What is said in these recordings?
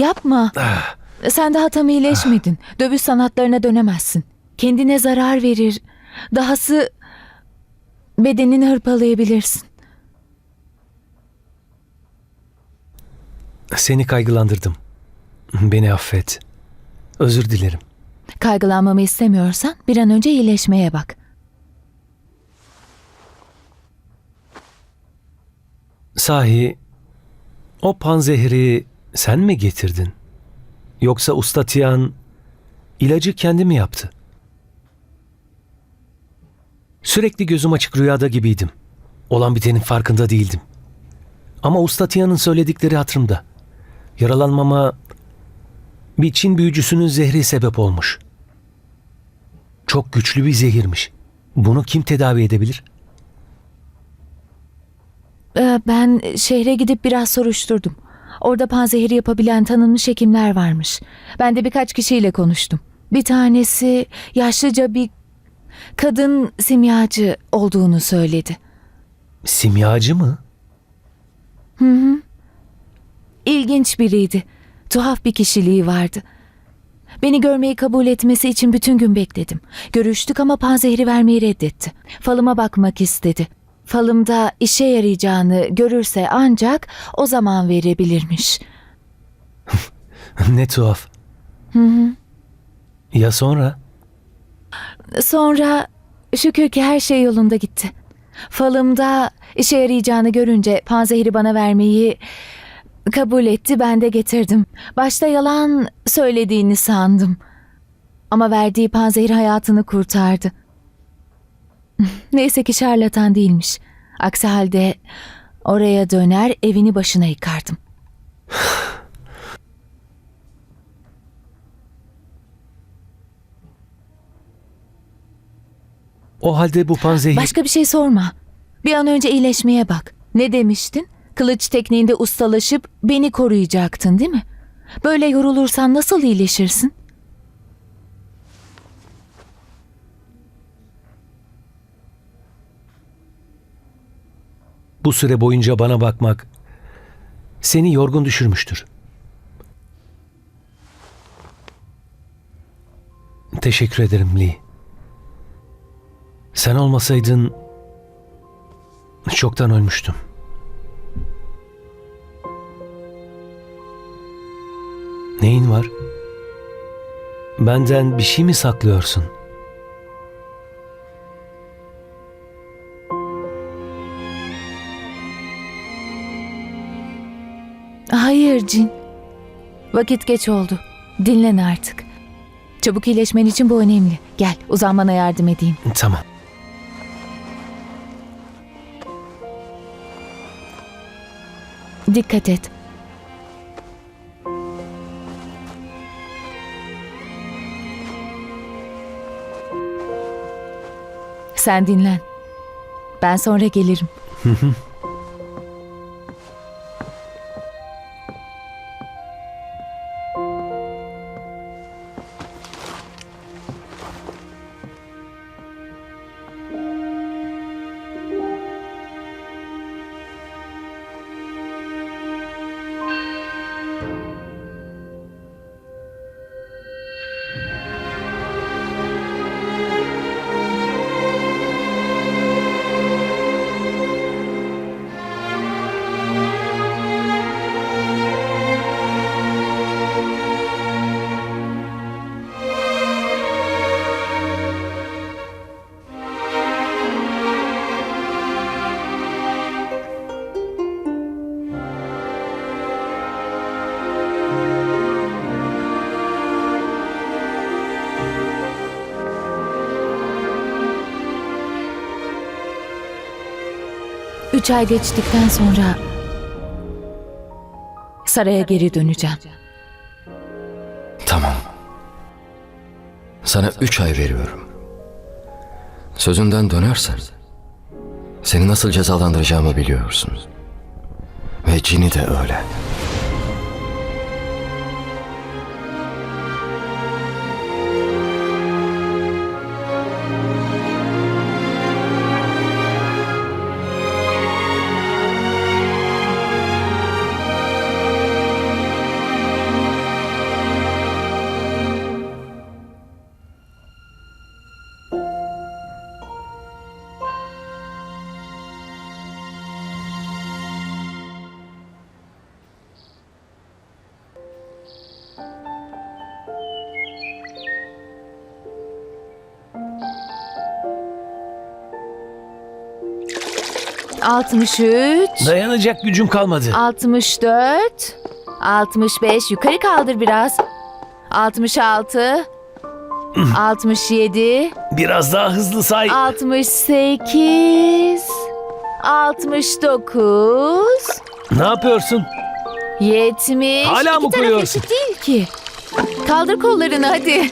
Yapma. Sen daha tam iyileşmedin. Dövüş sanatlarına dönemezsin. Kendine zarar verir. Dahası bedenini hırpalayabilirsin. Seni kaygılandırdım. Beni affet. Özür dilerim. Kaygılanmamı istemiyorsan bir an önce iyileşmeye bak. Sahi o panzehri sen mi getirdin? Yoksa usta Tiyan ilacı kendi mi yaptı? Sürekli gözüm açık rüyada gibiydim. Olan bitenin farkında değildim. Ama usta Tiyan'ın söyledikleri hatırımda. Yaralanmama bir Çin büyücüsünün zehri sebep olmuş. Çok güçlü bir zehirmiş. Bunu kim tedavi edebilir? Ee, Ben şehre gidip biraz soruşturdum. Orada panzehiri yapabilen tanınmış hekimler varmış. Ben de birkaç kişiyle konuştum. Bir tanesi yaşlıca bir kadın simyacı olduğunu söyledi. Simyacı mı? İlginç biriydi. Tuhaf bir kişiliği vardı. Beni görmeyi kabul etmesi için bütün gün bekledim. Görüştük ama panzehri vermeyi reddetti. Falıma bakmak istedi. Falımda işe yarayacağını görürse ancak o zaman verebilirmiş. ne tuhaf. Ya sonra? Sonra şükür ki her şey yolunda gitti. Falımda işe yarayacağını görünce panzehiri bana vermeyi kabul etti ben de getirdim. Başta yalan söylediğini sandım. Ama verdiği panzehir hayatını kurtardı. Neyse ki şarlatan değilmiş. Aksi halde oraya döner evini başına yıkardım. O halde bu panzehir... Başka bir şey sorma. Bir an önce iyileşmeye bak. Ne demiştin? Kılıç tekniğinde ustalaşıp beni koruyacaktın değil mi? Böyle yorulursan nasıl iyileşirsin? Bu süre boyunca bana bakmak seni yorgun düşürmüştür. Teşekkür ederim Lee. Sen olmasaydın çoktan ölmüştüm. Neyin var? Benden bir şey mi saklıyorsun? Cin. Vakit geç oldu. Dinlen artık. Çabuk iyileşmen için bu önemli. Gel uzanmana yardım edeyim. Tamam. Dikkat et. Sen dinlen. Ben sonra gelirim. Üç ay geçtikten sonra saraya geri döneceğim. Tamam. Sana üç ay veriyorum. Sözünden dönersen seni nasıl cezalandıracağımı biliyorsun. Ve Cini de öyle. 63, Dayanacak gücüm kalmadı. 64, 65. Yukarı kaldır biraz. 66, 67, Biraz daha hızlı say. 68, 69, Ne yapıyorsun? 70. Hala İki mı taraf koyuyorsun? eşit değil ki. Kaldır kollarını hadi.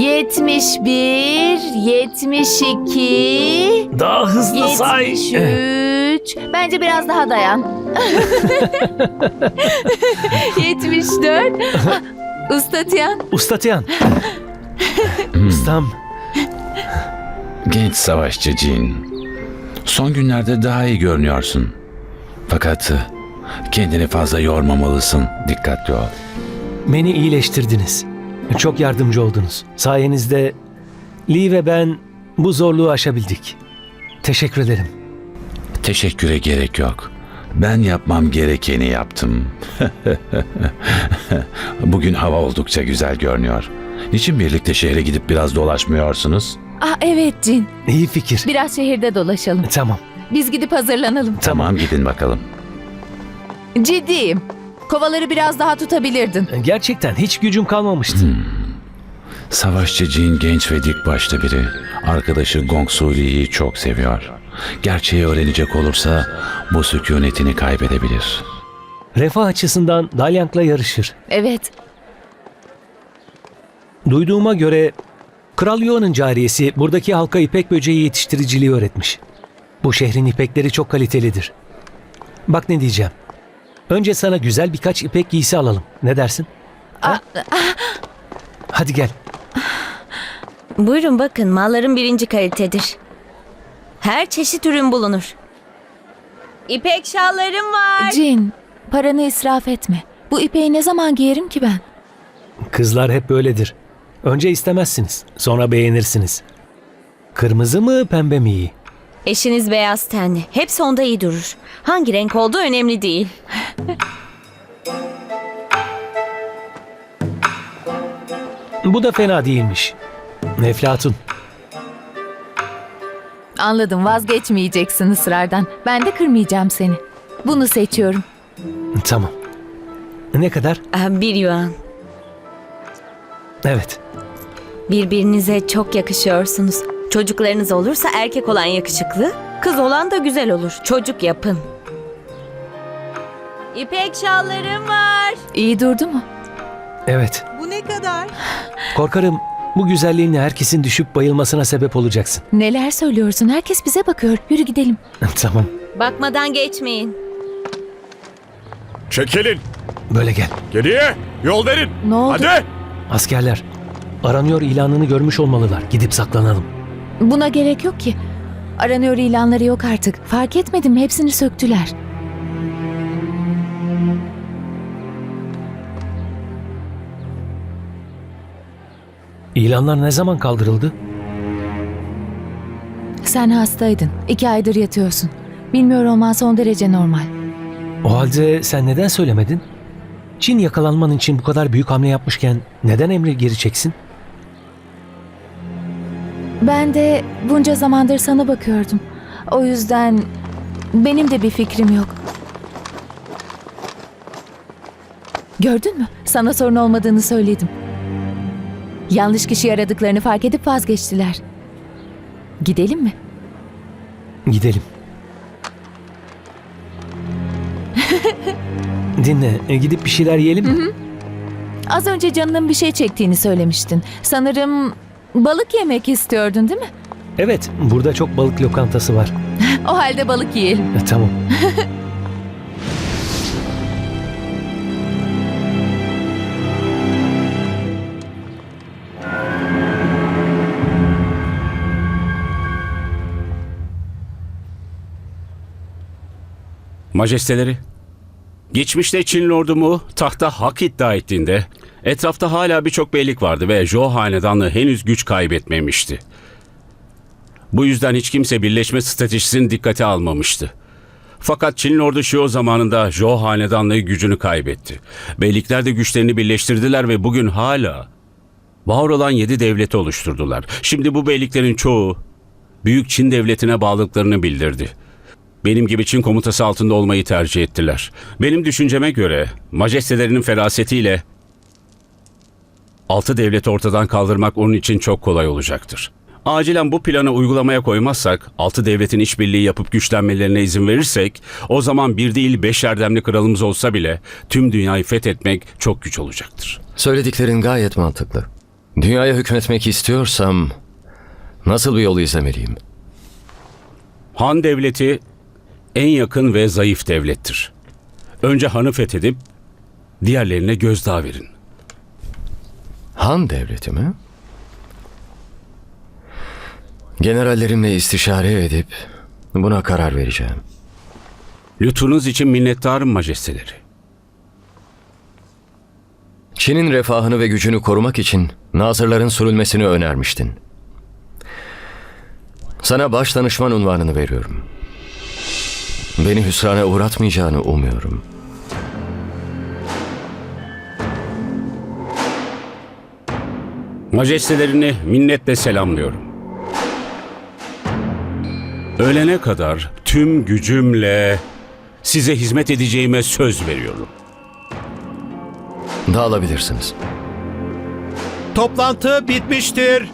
Of. 71, 72, Daha hızlı say. 73. Bence biraz daha dayan. 74. Usta Tiyan. Usta Tiyan. Ustam. Genç savaşçı Jean. Son günlerde daha iyi görünüyorsun. Fakat e, kendini fazla yormamalısın. Dikkatli ol. Beni iyileştirdiniz. Çok yardımcı oldunuz. Sayenizde Lee ve ben bu zorluğu aşabildik. Teşekkür ederim. Teşekküre gerek yok. Ben yapmam gerekeni yaptım. Bugün hava oldukça güzel görünüyor. Niçin birlikte şehre gidip biraz dolaşmıyorsunuz? Ah evet Cin. İyi fikir. Biraz şehirde dolaşalım. Tamam. Biz gidip hazırlanalım. Tamam gidin bakalım. Ciddiyim. Kovaları biraz daha tutabilirdin. Gerçekten hiç gücüm kalmamıştı. Savaşçı Jin genç ve dik başlı biri. Arkadaşı Gong Suli'yi çok seviyor. Gerçeği öğrenecek olursa bu sükunetini kaybedebilir. Refah açısından Dalyang'la yarışır. Evet. Duyduğuma göre Kral Yuan'ın cariyesi buradaki halka ipek böceği yetiştiriciliği öğretmiş. Bu şehrin ipekleri çok kalitelidir. Bak ne diyeceğim. Önce sana güzel birkaç ipek giysi alalım. Ne dersin? Ha? Hadi gel. Buyurun bakın malların birinci kalitedir. Her çeşit ürün bulunur. İpek şallarım var. Cin, paranı israf etme. Bu ipeği ne zaman giyerim ki ben? Kızlar hep böyledir. Önce istemezsiniz, sonra beğenirsiniz. Kırmızı mı, pembe mi iyi? Eşiniz beyaz tenli. Hepsi onda iyi durur. Hangi renk olduğu önemli değil. Bu da fena değilmiş. Eflatun. Anladım vazgeçmeyeceksin ısrardan. Ben de kırmayacağım seni. Bunu seçiyorum. Tamam. Ne kadar? Ah, Bir yuan. Evet. Birbirinize çok yakışıyorsunuz. Çocuklarınız olursa erkek olan yakışıklı, kız olan da güzel olur. Çocuk yapın. İpek şallarım var. İyi durdu mu? Evet. Bu ne kadar? Korkarım bu güzelliğinle herkesin düşüp bayılmasına sebep olacaksın. Neler söylüyorsun? Herkes bize bakıyor. Yürü gidelim. tamam. Bakmadan geçmeyin. Çekilin. Böyle gel. Geriye. Yol verin. Ne oldu? Hadi. Askerler. Aranıyor ilanını görmüş olmalılar. Gidip saklanalım. Buna gerek yok ki. Aranıyor ilanları yok artık. Fark etmedim? Hepsini söktüler. İlanlar ne zaman kaldırıldı? Sen hastaydın. İki aydır yatıyorsun. Bilmiyor olman son derece normal. O halde sen neden söylemedin? Çin yakalanman için bu kadar büyük hamle yapmışken neden emri geri çeksin? Ben de bunca zamandır sana bakıyordum. O yüzden benim de bir fikrim yok. Gördün mü? Sana sorun olmadığını söyledim. Yanlış kişi aradıklarını fark edip vazgeçtiler. Gidelim mi? Gidelim. Dinle, e, gidip bir şeyler yiyelim mi? Az önce canının bir şey çektiğini söylemiştin. Sanırım balık yemek istiyordun değil mi? Evet, burada çok balık lokantası var. O halde balık yiyelim. E, tamam. Majesteleri. Geçmişte Çin lordumu tahta hak iddia ettiğinde etrafta hala birçok beylik vardı ve Jo hanedanlığı henüz güç kaybetmemişti. Bu yüzden hiç kimse birleşme stratejisini dikkate almamıştı. Fakat Çin lordu Shio zamanında Jo hanedanlığı gücünü kaybetti. Beylikler de güçlerini birleştirdiler ve bugün hala var olan yedi devleti oluşturdular. Şimdi bu beyliklerin çoğu Büyük Çin devletine bağlılıklarını bildirdi. Benim gibi Çin komutası altında olmayı tercih ettiler. Benim düşünceme göre majestelerinin ferasetiyle altı devleti ortadan kaldırmak onun için çok kolay olacaktır. Acilen bu planı uygulamaya koymazsak, altı devletin işbirliği yapıp güçlenmelerine izin verirsek, o zaman bir değil beş erdemli kralımız olsa bile tüm dünyayı fethetmek çok güç olacaktır. Söylediklerin gayet mantıklı. Dünyaya hükmetmek istiyorsam nasıl bir yolu izlemeliyim? Han devleti en yakın ve zayıf devlettir. Önce Han'ı fethedip diğerlerine gözdağı verin. Han devleti mi? Generallerimle istişare edip buna karar vereceğim. Lütfunuz için minnettarım majesteleri. Çin'in refahını ve gücünü korumak için nazırların sürülmesini önermiştin. Sana baş danışman unvanını veriyorum. Beni hüsrana uğratmayacağını umuyorum. Majestelerini minnetle selamlıyorum. Ölene kadar tüm gücümle size hizmet edeceğime söz veriyorum. Dağılabilirsiniz. Toplantı bitmiştir.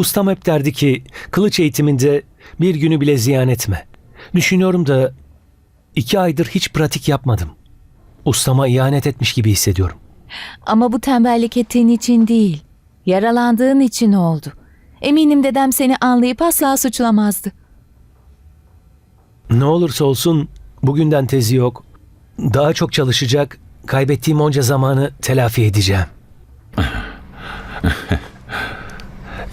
Ustam hep derdi ki kılıç eğitiminde bir günü bile ziyan etme. Düşünüyorum da iki aydır hiç pratik yapmadım. Ustama ihanet etmiş gibi hissediyorum. Ama bu tembellik ettiğin için değil, yaralandığın için oldu. Eminim dedem seni anlayıp asla suçlamazdı. Ne olursa olsun bugünden tezi yok. Daha çok çalışacak, kaybettiğim onca zamanı telafi edeceğim.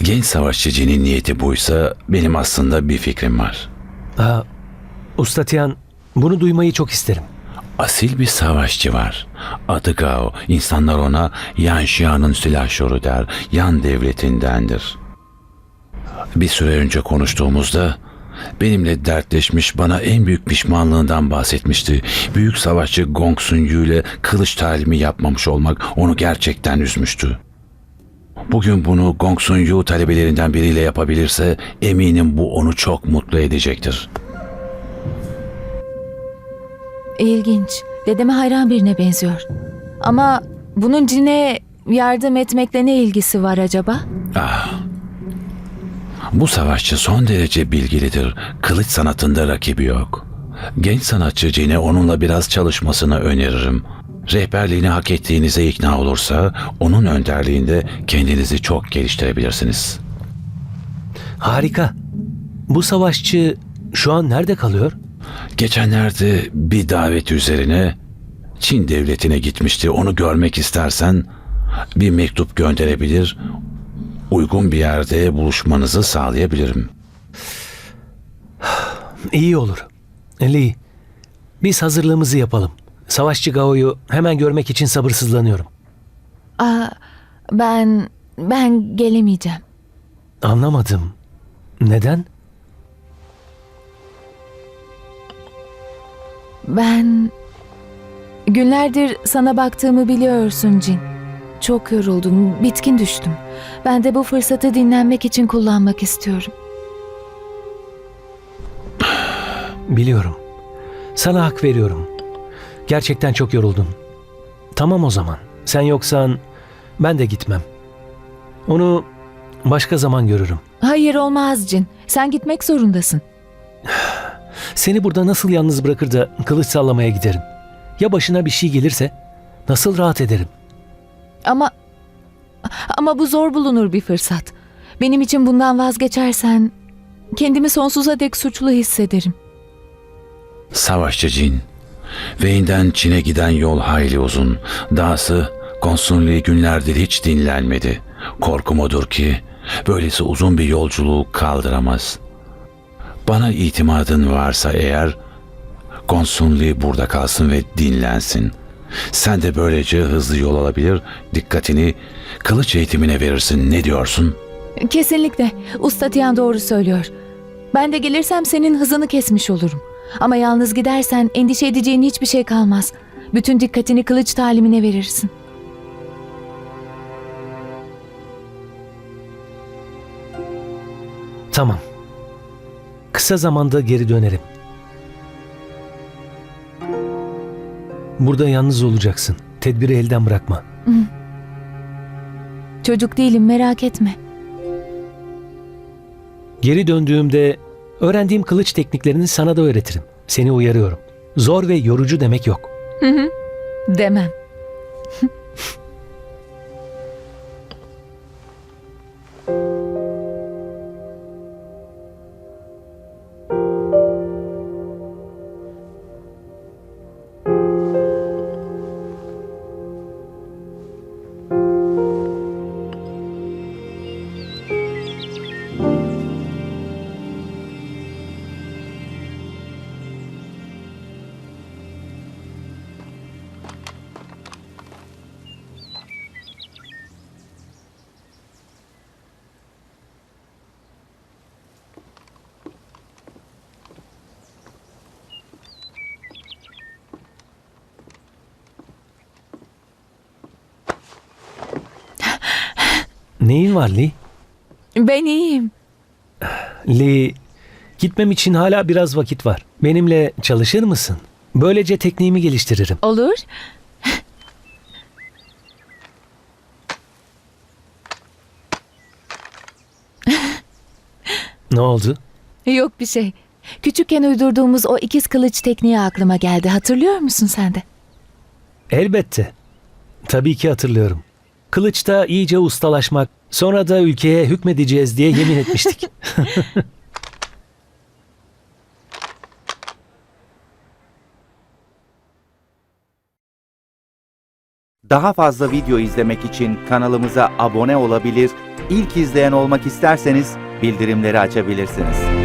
Genç savaşçı Jin'in niyeti buysa benim aslında bir fikrim var. Aa, Usta bunu duymayı çok isterim. Asil bir savaşçı var. Adı Gao. İnsanlar ona Yan Şia'nın silahşoru der. Yan devletindendir. Bir süre önce konuştuğumuzda benimle dertleşmiş bana en büyük pişmanlığından bahsetmişti. Büyük savaşçı Gong Sun Yu ile kılıç talimi yapmamış olmak onu gerçekten üzmüştü. Bugün bunu Gong Sun Yu talebelerinden biriyle yapabilirse eminim bu onu çok mutlu edecektir. İlginç. Dedeme hayran birine benziyor. Ama bunun cine yardım etmekle ne ilgisi var acaba? Bu savaşçı son derece bilgilidir. Kılıç sanatında rakibi yok. Genç sanatçı Cine onunla biraz çalışmasını öneririm. Rehberliğini hak ettiğinize ikna olursa onun önderliğinde kendinizi çok geliştirebilirsiniz. Harika. Bu savaşçı şu an nerede kalıyor? Geçenlerde bir davet üzerine Çin devletine gitmişti. Onu görmek istersen bir mektup gönderebilir, uygun bir yerde buluşmanızı sağlayabilirim. İyi olur. Lee, biz hazırlığımızı yapalım. Savaşçı Gao'yu hemen görmek için sabırsızlanıyorum. Aa, ben ben gelemeyeceğim. Anlamadım. Neden? Ben günlerdir sana baktığımı biliyorsun Cin. Çok yoruldum, bitkin düştüm. Ben de bu fırsatı dinlenmek için kullanmak istiyorum. Biliyorum. Sana hak veriyorum. Gerçekten çok yoruldun. Tamam o zaman. Sen yoksan ben de gitmem. Onu başka zaman görürüm. Hayır olmaz Cin. Sen gitmek zorundasın. Seni burada nasıl yalnız bırakır da kılıç sallamaya giderim? Ya başına bir şey gelirse nasıl rahat ederim? Ama ama bu zor bulunur bir fırsat. Benim için bundan vazgeçersen kendimi sonsuza dek suçlu hissederim. Savaşçı Cin. Wayne'den Çin'e giden yol hayli uzun. Dahası Konsunli günlerdir hiç dinlenmedi. Korkum odur ki böylesi uzun bir yolculuğu kaldıramaz. Bana itimadın varsa eğer Konsunli burada kalsın ve dinlensin. Sen de böylece hızlı yol alabilir, dikkatini kılıç eğitimine verirsin. Ne diyorsun? Kesinlikle. Usta Tiyan doğru söylüyor. Ben de gelirsem senin hızını kesmiş olurum. Ama yalnız gidersen endişe edeceğin hiçbir şey kalmaz. Bütün dikkatini kılıç talimine verirsin. Tamam. Kısa zamanda geri dönerim. Burada yalnız olacaksın. Tedbiri elden bırakma. Çocuk değilim merak etme. Geri döndüğümde öğrendiğim kılıç tekniklerini sana da öğretirim. Seni uyarıyorum. Zor ve yorucu demek yok. Demem. Neyin var Lee? Ben iyiyim. Lee, gitmem için hala biraz vakit var. Benimle çalışır mısın? Böylece tekniğimi geliştiririm. Olur. Ne oldu? Yok bir şey. Küçükken uydurduğumuz o ikiz kılıç tekniği aklıma geldi. Hatırlıyor musun sen de? Elbette. Tabii ki hatırlıyorum. Kılıçta iyice ustalaşmak, sonra da ülkeye hükmedeceğiz diye yemin etmiştik. Daha fazla video izlemek için kanalımıza abone olabilir, ilk izleyen olmak isterseniz bildirimleri açabilirsiniz.